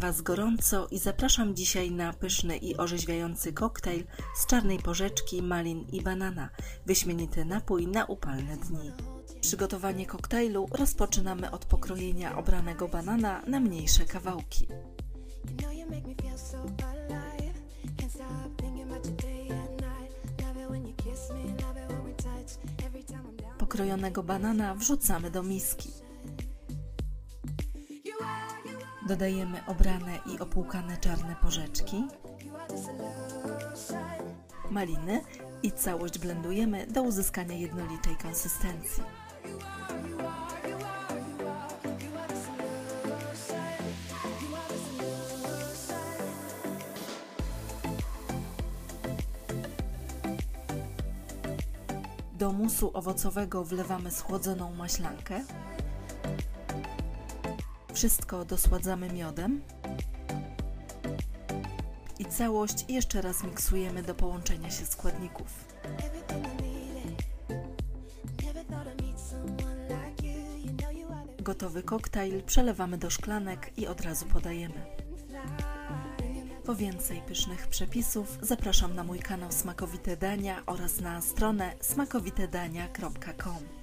Was gorąco i zapraszam dzisiaj na pyszny i orzeźwiający koktajl z czarnej porzeczki, malin i banana. Wyśmienity napój na upalne dni. Przygotowanie koktajlu rozpoczynamy od pokrojenia obranego banana na mniejsze kawałki. Pokrojonego banana wrzucamy do miski. Dodajemy obrane i opłukane czarne porzeczki, maliny i całość blendujemy do uzyskania jednolitej konsystencji. Do musu owocowego wlewamy schłodzoną maślankę. Wszystko dosładzamy miodem. I całość jeszcze raz miksujemy do połączenia się składników. Gotowy koktajl przelewamy do szklanek i od razu podajemy. Po więcej pysznych przepisów zapraszam na mój kanał Smakowite Dania oraz na stronę smakowitedania.com.